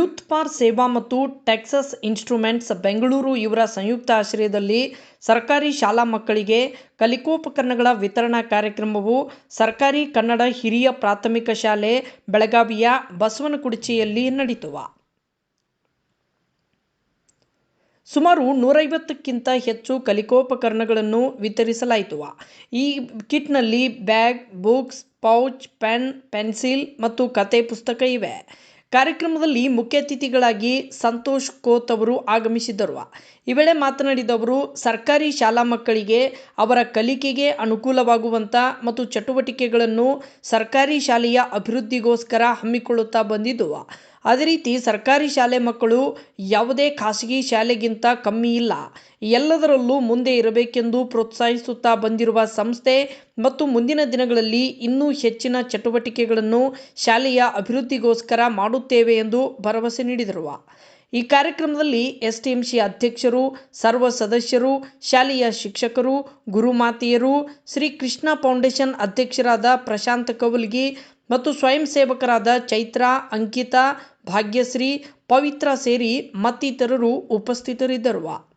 Youth for ಸೇವಾ ಮತ್ತು Texas instruments Bengaluru ಇವರ ಸಂಯುಕ್ತ ಆಶ್ರಯದಲ್ಲಿ ಸರ್ಕಾರಿ ಶಾಲಾ ಮಕ್ಕಳಿಗೆ ಕಲಿಕೋಪಕರಣಗಳ ವಿತರಣಾ ಕಾರ್ಯಕ್ರಮವು ಸರ್ಕಾರಿ ಕನ್ನಡ ಹಿರಿಯ ಪ್ರಾಥಮಿಕ ಶಾಲೆ ಬೆಳಗಾವಿಯ ಬಸವನಕುಡಿಚಿಯಲ್ಲಿ ನಡೆಯಿತು ಸುಮಾರು ನೂರೈವತ್ತಕ್ಕಿಂತ ಹೆಚ್ಚು ಕಲಿಕೋಪಕರಣಗಳನ್ನು ವಿತರಿಸಲಾಯಿತು. ಈ ಕಿಟ್ನಲ್ಲಿ bag, books, pouch, pen, pencil ಮತ್ತು ಕತೆ ಪುಸ್ತಕ ಇವೆ. ಕಾರ್ಯಕ್ರಮದಲ್ಲಿ ಮುಖ್ಯ ಅತಿಥಿಗಳಾಗಿ ಸಂತೋಷ್ ಕೋತ್ ಅವರು ಆಗಮಿಸಿದ್ದರು. ಈ ವೇಳೆ ಮಾತನಾಡಿದ ಅವರು, ಸರ್ಕಾರಿ ಶಾಲಾ ಮಕ್ಕಳಿಗೆ ಅವರ ಕಲಿಕೆಗೆ ಅನುಕೂಲವಾಗುವಂಥ ಮತ್ತು ಚಟುವಟಿಕೆಗಳನ್ನು ಸರ್ಕಾರಿ ಶಾಲೆಯ ಅಭಿವೃದ್ಧಿಗೋಸ್ಕರ ಹಮ್ಮಿಕೊಳ್ಳುತ್ತಾ ಬಂದಿದ್ದು ಅದೇ ರೀತಿ ಸರ್ಕಾರಿ ಶಾಲೆ ಮಕ್ಕಳು ಯಾವುದೇ ಖಾಸಗಿ ಶಾಲೆಗಿಂತ ಕಮ್ಮಿ ಇಲ್ಲ. ಎಲ್ಲದರಲ್ಲೂ ಮುಂದೆ ಇರಬೇಕೆಂದು ಪ್ರೋತ್ಸಾಹಿಸುತ್ತಾ ಬಂದಿರುವ ಸಂಸ್ಥೆ ಮತ್ತು ಮುಂದಿನ ದಿನಗಳಲ್ಲಿ ಇನ್ನೂ ಹೆಚ್ಚಿನ ಚಟುವಟಿಕೆಗಳನ್ನು ಶಾಲೆಯ ಅಭಿವೃದ್ಧಿಗೋಸ್ಕರ ಮಾಡುತ್ತೇವೆ ಎಂದು ಭರವಸೆ ನೀಡಿದರು. ಈ ಕಾರ್ಯಕ್ರಮದಲ್ಲಿ ಎಸ್ಟಿಎಂಸಿ ಅಧ್ಯಕ್ಷರು, ಸರ್ವ ಸದಸ್ಯರು, ಶಾಲೆಯ ಶಿಕ್ಷಕರು, ಗುರುಮಾತೆಯರು ಶ್ರೀ ಕೃಷ್ಣ ಫೌಂಡೇಶನ್ ಅಧ್ಯಕ್ಷರಾದ ಪ್ರಶಾಂತ ಕವಲ್ಗಿ ಮತ್ತು ಸ್ವಯಂ ಸೇವಕರಾದ ಚೈತ್ರ ಅಂಕಿತಾ ಭಾಗ್ಯಶ್ರೀ ಪವಿತ್ರ ಸೇರಿ ಮತ್ತಿತರರು ಉಪಸ್ಥಿತರಿದ್ದರು.